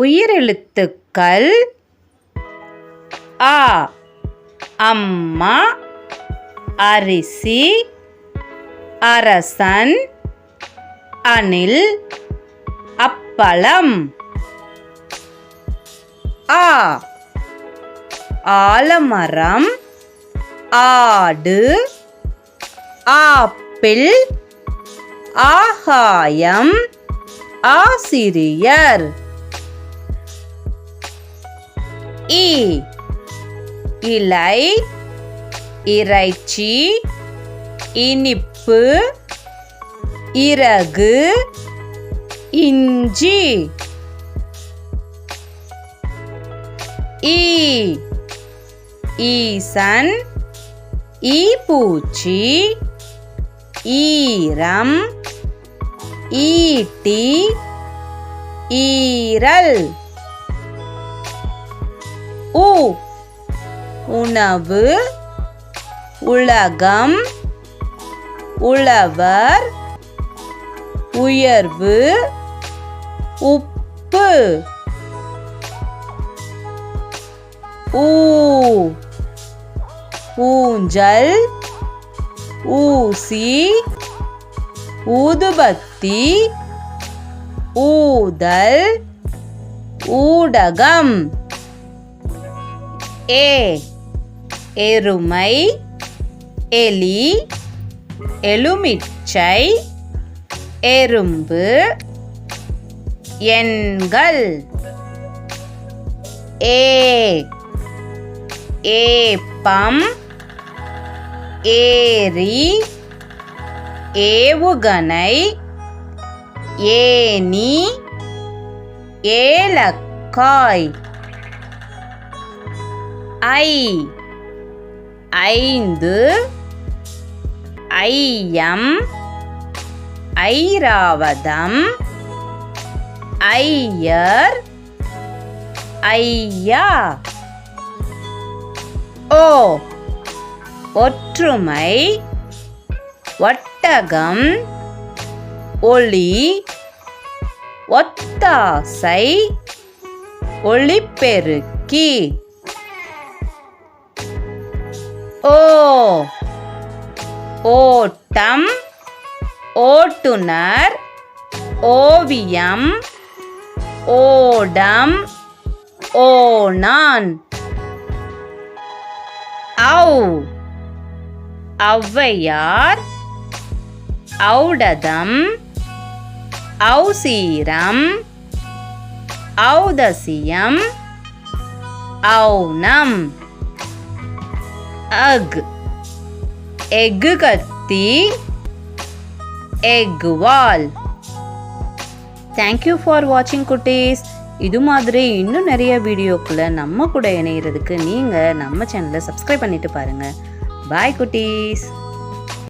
உயிரெழுத்துக்கள் ஆ அம்மா அரிசி அரசன் அணில் அப்பளம். ஆ ஆலமரம் ஆடு ஆப்பிள் ஆகாயம் ஆசிரியர். இ. இலை இறைச்சி இனிப்பு இறகு இஞ்சி. ஈ ஈசன் ஈ பூச்சி ஈரம் ஈட்டி ஈரல். உ. உணவு. உலகம். உழவர். உயர்வு. உப்பு. ஊ. ஊஞ்சல். ஊசி. ஊதுபத்தி. ஊதல். ஊடகம். ஏ எருமை எலி எலுமிச்சை எறும்பு எண்கள். ஏ ஏப்பம் ஏரி ஏவுகணை ஏனி ஏலக்காய். ஐ. ஐந்து. ஐயம் ஐராவதம். ஐயர். ஐயா. ஓ. ஒற்றுமை. ஒட்டகம். ஒளி. ஒத்தாசை. ஒளிப்பெருக்கி. ஓ. ஓட்டம் ஓட்டுனர் ஓவியம் ஓடம் ஓணான் ஔ. ஔவையார் ஔடதம் ஔசீரம் ஔதசியம் ஔனம். அக். எக்கு கத்தி. Egg wall. தேங்க்யூ ஃபார் வாட்சிங் குட்டீஸ். இது மாதிரி இன்னும் நிறைய வீடியோக்குள்ள நம்ம கூட இணையிறதுக்கு நீங்கள் நம்ம சேனலை சப்ஸ்கிரைப் பண்ணிட்டு பாருங்கள் பாய் குட்டீஸ்.